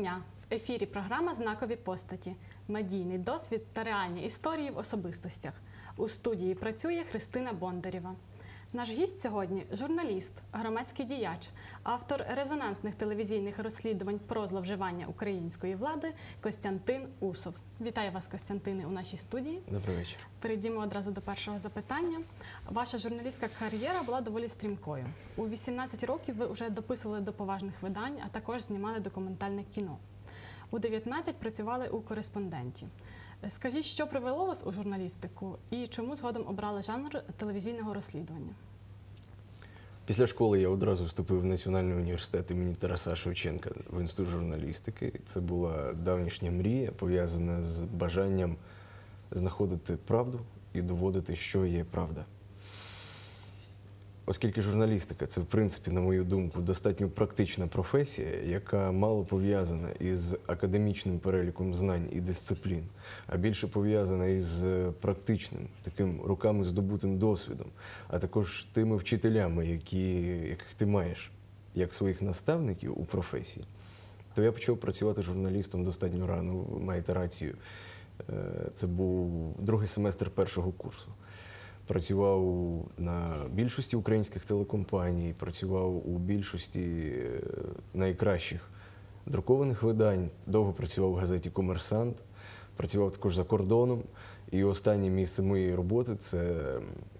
дня! В ефірі програма Знакові постаті, медійний досвід та реальні історії в особистостях. У студії працює Христина Бондарєва. Наш гість сьогодні журналіст, громадський діяч, автор резонансних телевізійних розслідувань про зловживання української влади Костянтин Усов. Вітаю вас, Костянтине, у нашій студії. Добрий вечір. Перейдімо одразу до першого запитання. Ваша журналістська кар'єра була доволі стрімкою. У 18 років ви вже дописували до поважних видань, а також знімали документальне кіно. У 19 працювали у кореспонденті. Скажіть, що привело вас у журналістику і чому згодом обрали жанр телевізійного розслідування? Після школи я одразу вступив в Національний університет імені Тараса Шевченка в інститут журналістики. Це була давнішня мрія, пов'язана з бажанням знаходити правду і доводити, що є правда. Оскільки журналістика це, в принципі, на мою думку, достатньо практична професія, яка мало пов'язана із академічним переліком знань і дисциплін, а більше пов'язана із практичним, таким руками здобутим досвідом, а також тими вчителями, які, яких ти маєш як своїх наставників у професії, то я почав працювати журналістом достатньо рано. Маєте рацію. Е, Це був другий семестр першого курсу працював на більшості українських телекомпаній, працював у більшості е, найкращих друкованих видань. Довго працював в газеті Комерсант, працював також за кордоном. І останнє місце моєї роботи це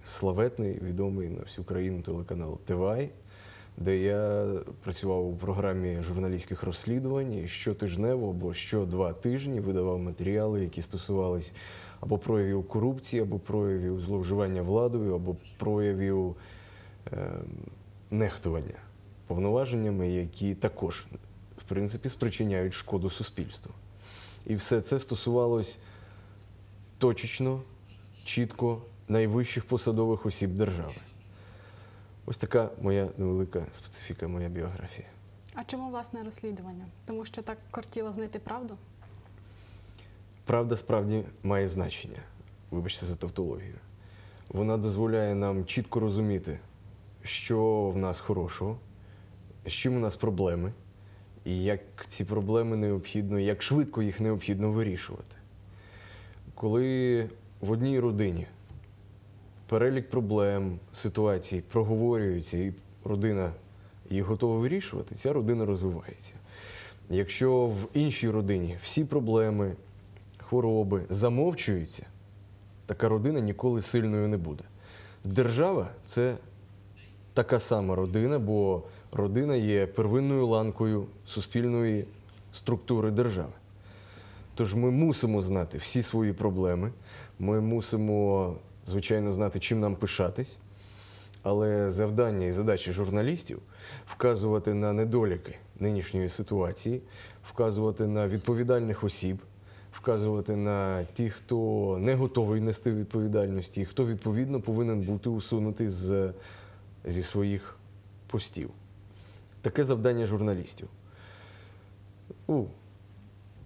славетний, відомий на всю країну телеканал ТВАЙ, де я працював у програмі журналістських розслідувань щотижнево або що два тижні видавав матеріали, які стосувались або проявів корупції, або проявів зловживання владою, або проявів е, нехтування повноваженнями, які також, в принципі, спричиняють шкоду суспільству. І все це стосувалось точечно, чітко найвищих посадових осіб держави. Ось така моя невелика специфіка, моя біографія. А чому власне розслідування? Тому що так кортіло знайти правду? Правда справді має значення, вибачте за тавтологію. Вона дозволяє нам чітко розуміти, що в нас хорошого, з чим у нас проблеми, і як ці проблеми необхідно, як швидко їх необхідно вирішувати. Коли в одній родині перелік проблем, ситуацій проговорюється, і родина їх готова вирішувати, ця родина розвивається. Якщо в іншій родині всі проблеми, хвороби замовчуються, така родина ніколи сильною не буде. Держава це така сама родина, бо родина є первинною ланкою суспільної структури держави. Тож ми мусимо знати всі свої проблеми, ми мусимо, звичайно, знати, чим нам пишатись. Але завдання і задачі журналістів вказувати на недоліки нинішньої ситуації, вказувати на відповідальних осіб, вказувати на ті, хто не готовий нести відповідальності, і хто відповідно повинен бути усунутий з, зі своїх постів. Таке завдання журналістів. У,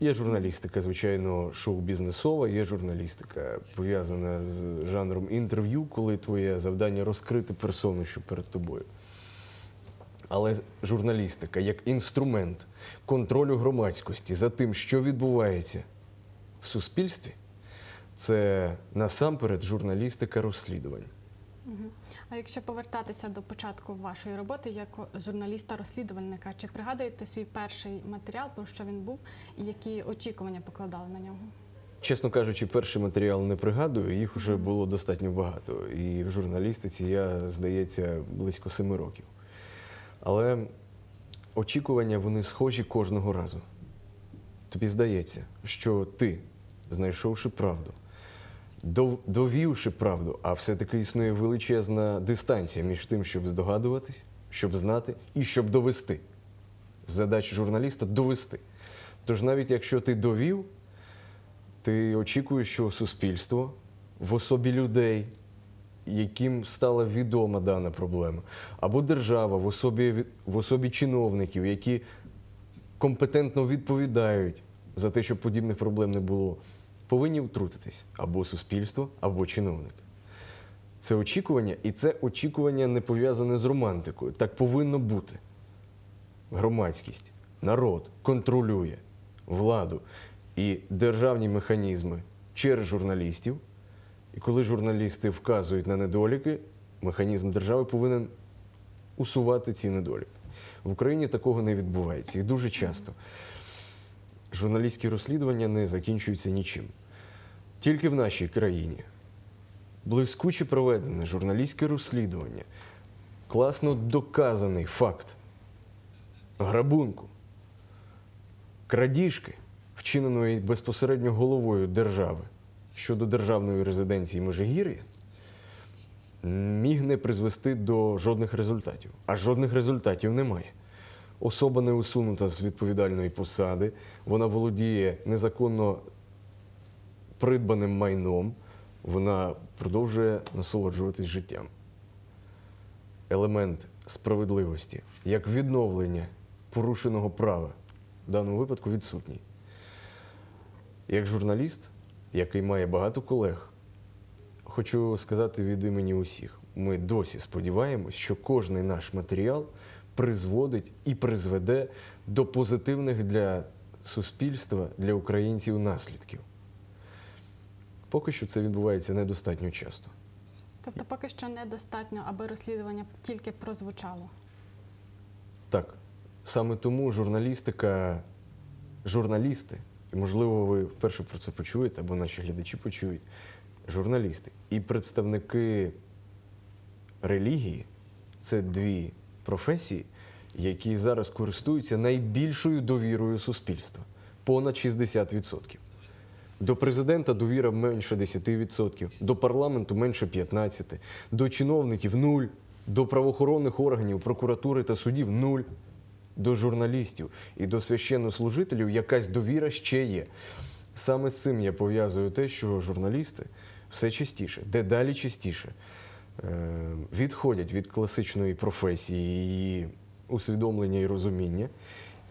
Є журналістика, звичайно, шоу-бізнесова, є журналістика пов'язана з жанром інтерв'ю, коли твоє завдання розкрити персону, що перед тобою. Але журналістика як інструмент контролю громадськості за тим, що відбувається в суспільстві, це насамперед журналістика розслідувань. А якщо повертатися до початку вашої роботи як журналіста-розслідувальника, чи пригадуєте свій перший матеріал, про що він був, і які очікування покладали на нього? Чесно кажучи, перший матеріал не пригадую, їх вже було достатньо багато. І в журналістиці я, здається, близько семи років. Але очікування вони схожі кожного разу. Тобі здається, що ти, знайшовши правду, довівши правду, а все-таки існує величезна дистанція між тим, щоб здогадуватись, щоб знати і щоб довести. Задача журналіста довести. Тож навіть якщо ти довів, ти очікуєш, що суспільство в особі людей, яким стала відома дана проблема, або держава в особі, в особі чиновників, які компетентно відповідають за те, щоб подібних проблем не було, повинні втрутитись або суспільство, або чиновники. Це очікування, і це очікування не пов'язане з романтикою. Так повинно бути. Громадськість народ контролює владу і державні механізми через журналістів. І коли журналісти вказують на недоліки, механізм держави повинен усувати ці недоліки. В Україні такого не відбувається. І дуже часто журналістські розслідування не закінчуються нічим. Тільки в нашій країні блискуче проведене журналістське розслідування, класно доказаний факт грабунку, крадіжки, вчиненої безпосередньо головою держави щодо державної резиденції Межигір'я, міг не призвести до жодних результатів. А жодних результатів немає. Особа не усунута з відповідальної посади, вона володіє незаконно придбаним майном, вона продовжує насолоджуватись життям. Елемент справедливості, як відновлення порушеного права, в даному випадку відсутній. Як журналіст, який має багато колег, хочу сказати від імені усіх: ми досі сподіваємось, що кожний наш матеріал призводить і призведе до позитивних для суспільства, для українців наслідків. Поки що це відбувається недостатньо часто. Тобто, поки що недостатньо, аби розслідування тільки прозвучало. Так, саме тому журналістика, журналісти, і можливо, ви вперше про це почуєте, або наші глядачі почують. Журналісти і представники релігії це дві професії, які зараз користуються найбільшою довірою суспільства понад 60%. До президента довіра менше 10%, до парламенту менше 15%, до чиновників нуль, до правоохоронних органів, прокуратури та судів нуль, до журналістів і до священнослужителів якась довіра ще є. Саме з цим я пов'язую те, що журналісти все частіше, дедалі частіше е, відходять від класичної професії, її усвідомлення і розуміння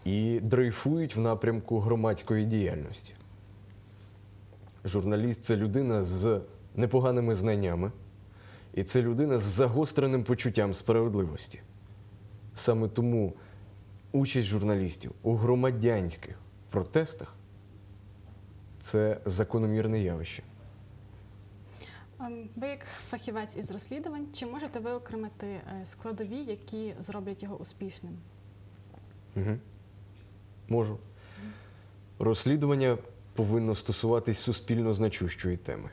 і дрейфують в напрямку громадської діяльності. Журналіст це людина з непоганими знаннями, і це людина з загостреним почуттям справедливості. Саме тому участь журналістів у громадянських протестах це закономірне явище. Ем, Ви як фахівець із розслідувань, чи можете виокремити е, складові, які зроблять його успішним? Угу. Можу. Розслідування повинно стосуватись суспільно значущої теми.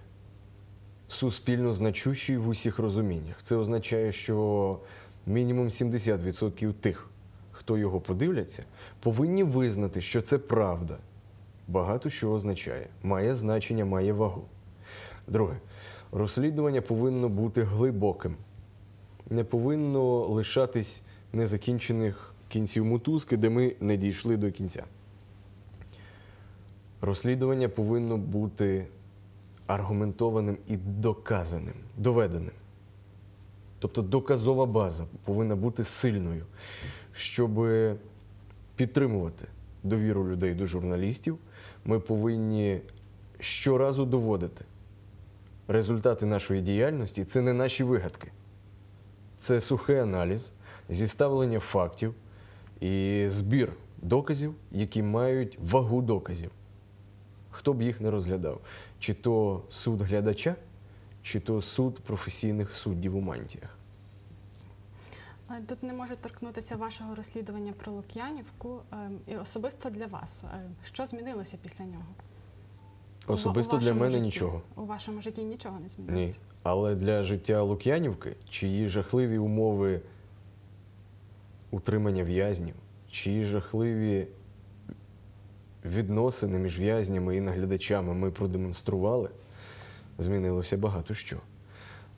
Суспільно значущої в усіх розуміннях. Це означає, що мінімум 70% тих, хто його подивляться, повинні визнати, що це правда. Багато що означає, має значення, має вагу. Друге, розслідування повинно бути глибоким, не повинно лишатись незакінчених кінців мотузки, де ми не дійшли до кінця. Розслідування повинно бути аргументованим і доказаним, доведеним. Тобто доказова база повинна бути сильною, щоб підтримувати довіру людей до журналістів. Ми повинні щоразу доводити результати нашої діяльності це не наші вигадки. Це сухий аналіз, зіставлення фактів і збір доказів, які мають вагу доказів. Хто б їх не розглядав? Чи то суд глядача, чи то суд професійних суддів у мантіях. Е, Тут не можу торкнутися вашого розслідування про Лук'янівку. ем, І особисто для вас, е, що змінилося після нього? Особисто у для мене житті? нічого. У вашому житті нічого не Ні. змінилося? Але для життя Лук'янівки, чиї жахливі умови утримання в'язнів, чиї жахливі відносини між в'язнями і наглядачами ми продемонстрували, змінилося багато що.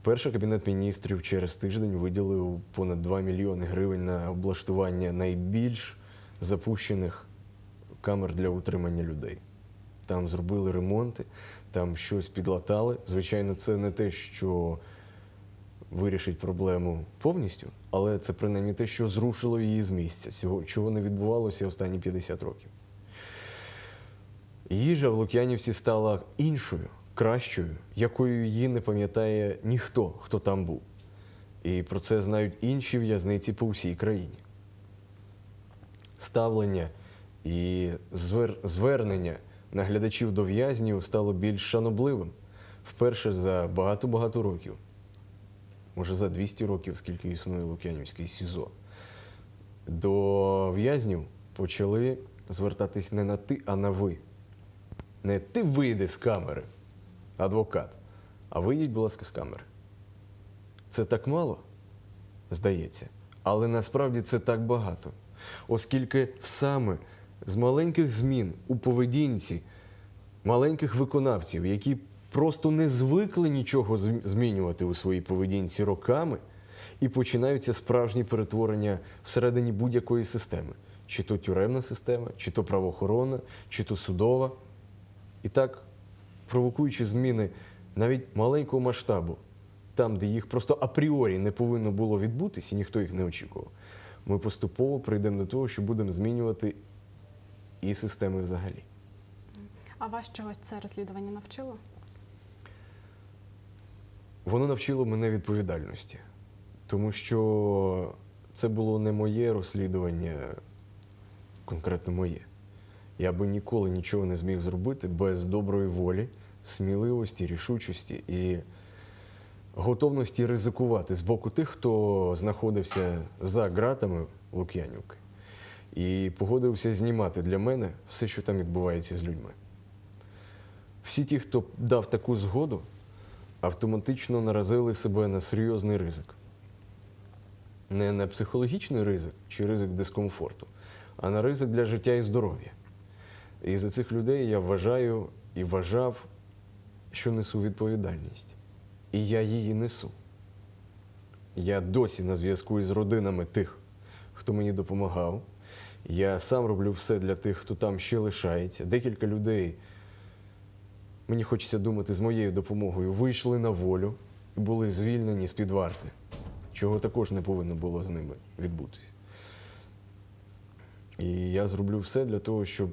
Перший кабінет міністрів через тиждень виділив понад 2 мільйони гривень на облаштування найбільш запущених камер для утримання людей. Там зробили ремонти, там щось підлатали. Звичайно, це не те, що вирішить проблему повністю, але це принаймні те, що зрушило її з місця, цього, чого не відбувалося останні 50 років. Їжа в Лук'янівці стала іншою, кращою, якою її не пам'ятає ніхто, хто там був. І про це знають інші в'язниці по всій країні. Ставлення І звер... звернення наглядачів до в'язнів стало більш шанобливим вперше за багато-багато років. Може, за 200 років, скільки існує Лук'янівський СІЗО. До в'язнів почали звертатись не на ти, а на ви. Не ти вийди з камери, адвокат, а вийдіть, будь ласка, з камери. Це так мало, здається, але насправді це так багато, оскільки саме з маленьких змін у поведінці маленьких виконавців, які просто не звикли нічого змінювати у своїй поведінці роками, і починаються справжні перетворення всередині будь-якої системи, чи то тюремна система, чи то правоохоронна, чи то судова. І так, провокуючи зміни навіть маленького масштабу, там, де їх просто апріорі не повинно було відбутися, і ніхто їх не очікував, ми поступово прийдемо до того, що будемо змінювати і системи взагалі. А вас чогось це розслідування навчило? Воно навчило мене відповідальності, тому що це було не моє розслідування, конкретно моє. Я би ніколи нічого не зміг зробити без доброї волі, сміливості, рішучості і готовності ризикувати з боку тих, хто знаходився за ґратами Лук'янівки, і погодився знімати для мене все, що там відбувається з людьми. Всі ті, хто дав таку згоду, автоматично наразили себе на серйозний ризик. Не на психологічний ризик чи ризик дискомфорту, а на ризик для життя і здоров'я. І за цих людей я вважаю і вважав, що несу відповідальність. І я її несу. Я досі на зв'язку із родинами тих, хто мені допомагав. Я сам роблю все для тих, хто там ще лишається. Декілька людей мені хочеться думати, з моєю допомогою вийшли на волю і були звільнені з-під варти, чого також не повинно було з ними відбутися. І я зроблю все для того, щоб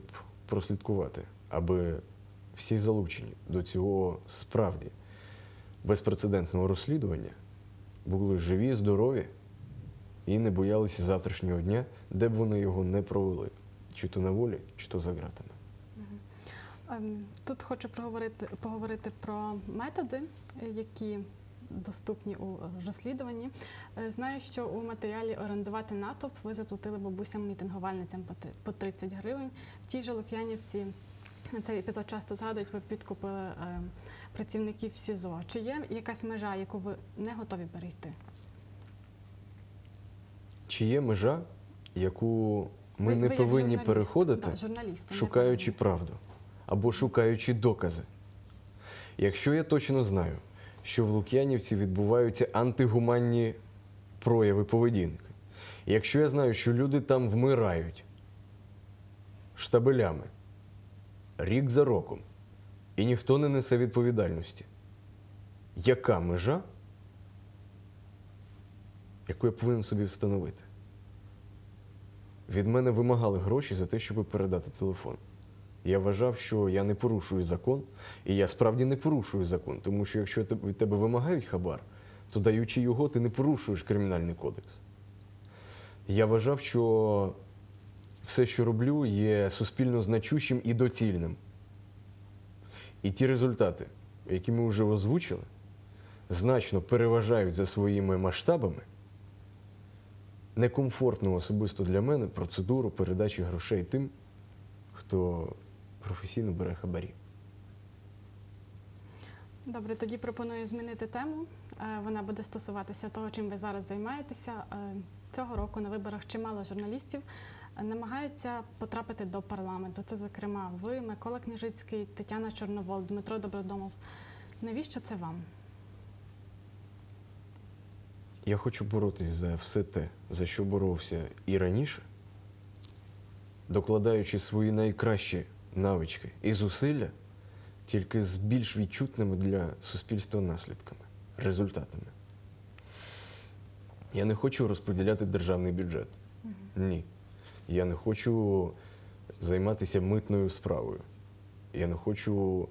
прослідкувати, аби всі залучені до цього справді безпрецедентного розслідування були живі, здорові і не боялися завтрашнього дня, де б вони його не провели, чи то на волі, чи то за ґратами. Ем, Тут хочу проговорити, поговорити про методи, е, які доступні у е, розслідуванні. Е, Знаю, що у матеріалі орендувати натовп ви заплатили бабусям мітингувальницям по 30 гривень. В тій же Лук'янівці цей епізод часто згадують, ви підкупили е, працівників СІЗО. Чи є якась межа, яку ви не готові перейти? Чи є межа, яку ми Ви- не ви повинні переходити, да, шукаючи правду або шукаючи докази? Якщо я точно знаю, що в Лук'янівці відбуваються антигуманні прояви поведінки, якщо я знаю, що люди там вмирають штабелями рік за роком, і ніхто не несе відповідальності, яка межа, яку я повинен собі встановити? Від мене вимагали гроші за те, щоб передати телефон. Я вважав, що я не порушую закон, і я справді не порушую закон, тому що якщо від тебе вимагають хабар, то даючи його, ти не порушуєш кримінальний кодекс. Я вважав, що все, що роблю, є суспільно значущим і доцільним. І ті результати, які ми вже озвучили, значно переважають за своїми масштабами некомфортну особисто для мене процедуру передачі грошей тим, хто професійно бере хабарі. Добре, тоді пропоную змінити тему. Е, Вона буде стосуватися того, чим ви зараз займаєтеся. Е, Цього року на виборах чимало журналістів е, намагаються потрапити до парламенту. Це, зокрема, ви, Микола Княжицький, Тетяна Чорновол, Дмитро Добродомов. Навіщо це вам? Я хочу боротись за все те, за що боровся і раніше, докладаючи свої найкращі навички і зусилля, тільки з більш відчутними для суспільства наслідками, результатами. Я не хочу розподіляти державний бюджет. Ні. Я не хочу займатися митною справою. Я не хочу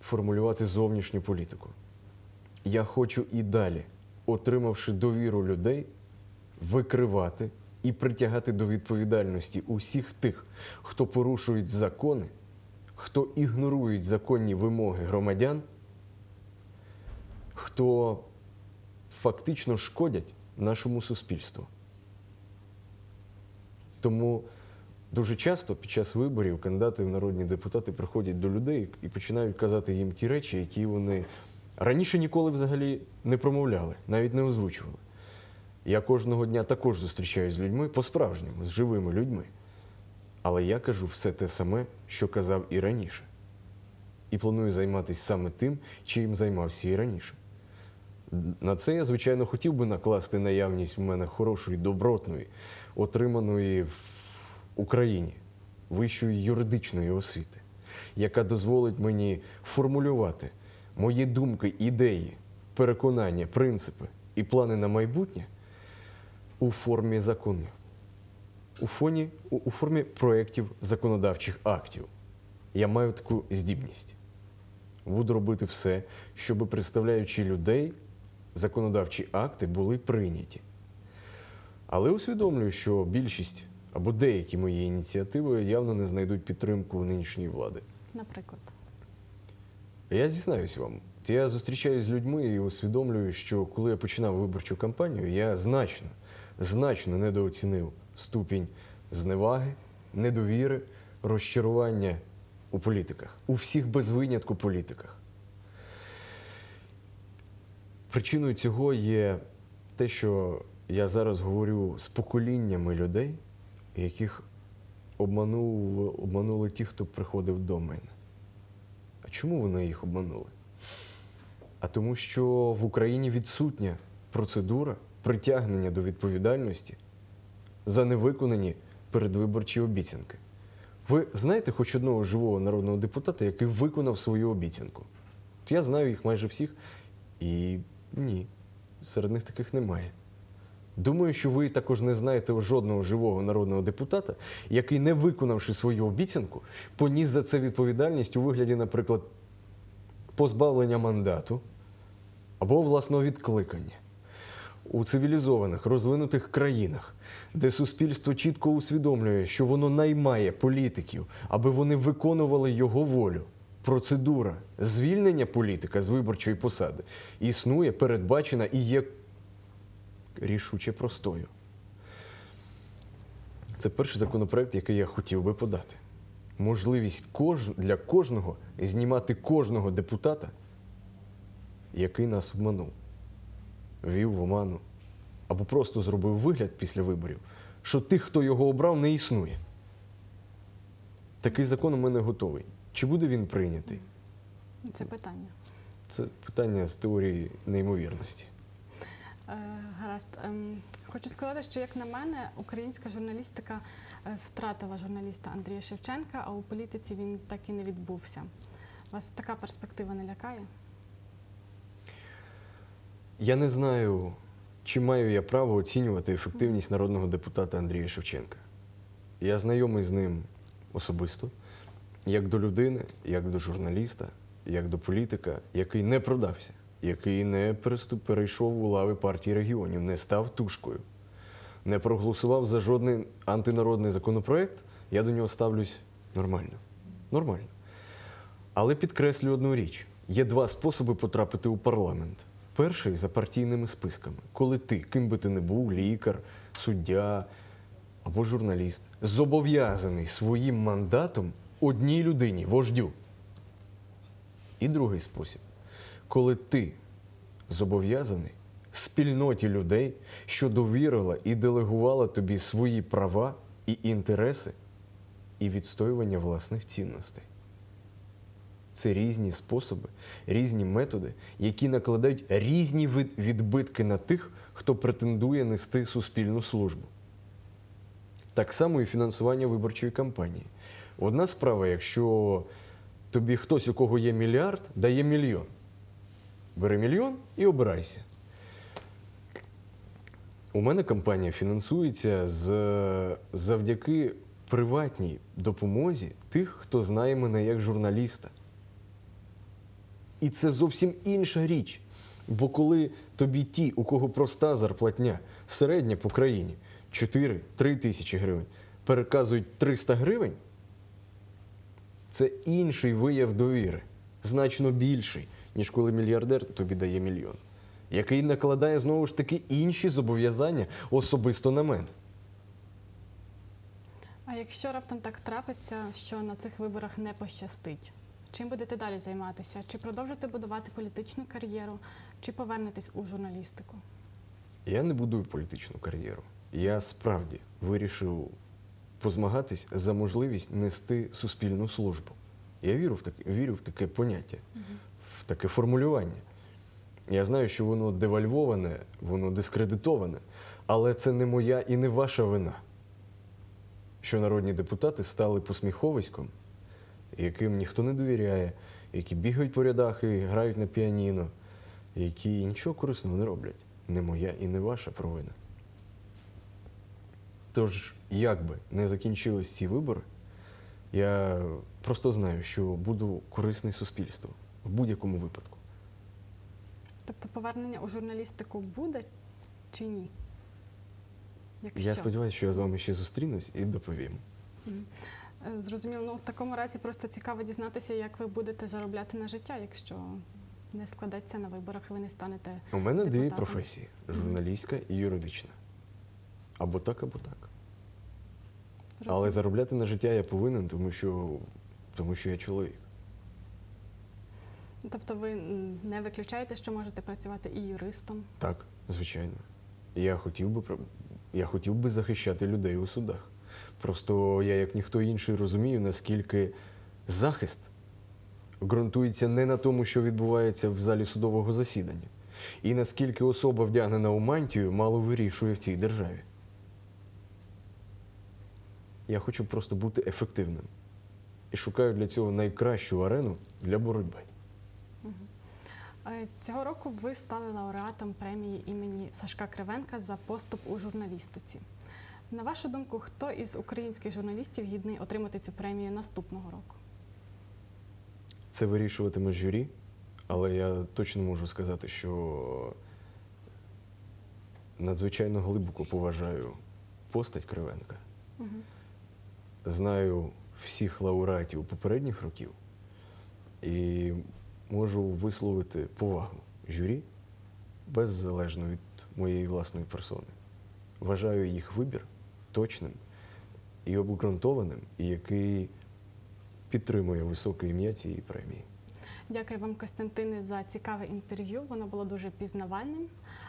формулювати зовнішню політику. Я хочу і далі, отримавши довіру людей, викривати і притягати до відповідальності усіх тих, хто порушують закони, хто ігнорують законні вимоги громадян, хто фактично шкодять нашому суспільству. Тому дуже часто під час виборів кандидати в народні депутати приходять до людей і починають казати їм ті речі, які вони раніше ніколи взагалі не промовляли, навіть не озвучували. Я кожного дня також зустрічаюся з людьми по-справжньому, з живими людьми. Але я кажу все те саме, що казав і раніше. І планую займатися саме тим, чим займався і раніше. На це я, звичайно, хотів би накласти наявність в мене хорошої, добротної, отриманої в Україні вищої юридичної освіти, яка дозволить мені формулювати мої думки, ідеї, переконання, принципи і плани на майбутнє у формі законів, у, фоні, у, у формі проєктів законодавчих актів. Я маю таку здібність. Буду робити все, щоб, представляючи людей, законодавчі акти були прийняті. Але усвідомлюю, що більшість або деякі мої ініціативи явно не знайдуть підтримку нинішньої влади. Наприклад, Я зізнаюсь вам, я зустрічаюся з людьми і усвідомлюю, що коли я починав виборчу кампанію, я значно, значно недооцінив ступінь зневаги, недовіри, розчарування у політиках, у всіх без винятку політиках. Причиною цього є те, що я зараз говорю з поколіннями людей, яких обманув, обманули ті, хто приходив до мене. Чому вони їх обманули? А тому, що в Україні відсутня процедура притягнення до відповідальності за невиконані передвиборчі обіцянки. Ви знаєте хоч одного живого народного депутата, який виконав свою обіцянку? От я знаю їх майже всіх, і ні, серед них таких немає. Думаю, що ви також не знаєте жодного живого народного депутата, який, не виконавши свою обіцянку, поніс за це відповідальність у вигляді, наприклад, позбавлення мандату або власного відкликання. У цивілізованих розвинутих країнах, де суспільство чітко усвідомлює, що воно наймає політиків, аби вони виконували його волю. Процедура звільнення політика з виборчої посади існує, передбачена і є рішуче простою. Це перший законопроект, який я хотів би подати. Можливість кож... для кожного знімати кожного депутата, який нас обманув, вів в оману, або просто зробив вигляд після виборів, що тих, хто його обрав, не існує. Такий закон у мене готовий. Чи буде він прийнятий? це питання. Це питання з теорії неймовірності. Е, Гаразд. Ем, Хочу сказати, що як на мене, українська журналістика е, втратила журналіста Андрія Шевченка, а у політиці він так і не відбувся. Вас така перспектива не лякає? Я не знаю, чи маю я право оцінювати ефективність народного депутата Андрія Шевченка. Я знайомий з ним особисто, як до людини, як до журналіста, як до політика, який не продався, який не перейшов у лави партії регіонів, не став тушкою, не проголосував за жодний антинародний законопроект, я до нього ставлюсь нормально. Нормально. Але підкреслю одну річ: є два способи потрапити у парламент. Перший за партійними списками, коли ти, ким би ти не був, лікар, суддя або журналіст, зобов'язаний своїм мандатом одній людині, вождю. І другий спосіб, коли ти зобов'язаний спільноті людей, що довірила і делегувала тобі свої права і інтереси, і відстоювання власних цінностей. Це різні способи, різні методи, які накладають різні відбитки на тих, хто претендує нести суспільну службу. Так само і фінансування виборчої кампанії. Одна справа, якщо тобі хтось, у кого є мільярд, дає мільйон. Бери мільйон і обирайся. У мене кампанія фінансується з, завдяки приватній допомозі тих, хто знає мене як журналіста. І це зовсім інша річ. Бо коли тобі ті, у кого проста зарплатня, середня по країні, 4, 3 тисячі гривень, переказують 300 гривень, це інший вияв довіри, значно більший, ніж коли мільярдер тобі дає мільйон, який накладає знову ж таки інші зобов'язання особисто на мене. А якщо раптом так трапиться, що на цих виборах не пощастить, чим будете далі займатися? Чи продовжите будувати політичну кар'єру, чи повернетесь у журналістику? Я не будую політичну кар'єру. Я справді вирішив позмагатись за можливість нести суспільну службу. Я вірю в таке, вірю в таке поняття, в таке формулювання. Я знаю, що воно девальвоване, воно дискредитоване, але це не моя і не ваша вина, що народні депутати стали посміховиськом, яким ніхто не довіряє, які бігають по рядах і грають на піаніно, які нічого корисного не роблять. Не моя і не ваша провина. Тож, як би не закінчились ці вибори, я просто знаю, що буду корисний суспільству в будь-якому випадку. Тобто повернення у журналістику буде чи ні? Якщо? Я сподіваюся, що я з вами ще зустрінусь і доповім. Е, Зрозуміло, ну в такому разі просто цікаво дізнатися, як ви будете заробляти на життя, якщо не складеться на виборах, і ви не станете. У мене дві професії: журналістська і юридична. Або так, або так. Але заробляти на життя я повинен, тому що, тому що я чоловік. Тобто ви не виключаєте, що можете працювати і юристом. Так, звичайно. Я хотів би я хотів би захищати людей у судах. Просто я, як ніхто інший, розумію, наскільки захист ґрунтується не на тому, що відбувається в залі судового засідання, і наскільки особа, вдягнена у мантію, мало вирішує в цій державі. Я хочу просто бути ефективним і шукаю для цього найкращу арену для боротьби. Е, Цього року ви стали лауреатом премії імені Сашка Кривенка за поступ у журналістиці. На вашу думку, хто із українських журналістів гідний отримати цю премію наступного року? Це вирішуватиме журі, але я точно можу сказати, що надзвичайно глибоко поважаю постать Кривенка. Знаю всіх лауреатів попередніх років і можу висловити повагу журі беззалежно від моєї власної персони. Вважаю їх вибір точним і обґрунтованим, і який підтримує високе ім'я цієї премії. Дякую вам, Костянтине, за цікаве інтерв'ю. Воно було дуже пізнавальним.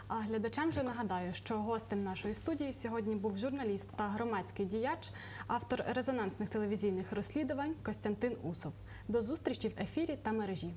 А глядачам вже нагадаю, що гостем нашої студії сьогодні був журналіст та громадський діяч, автор резонансних телевізійних розслідувань Костянтин Усов. До зустрічі в ефірі та мережі.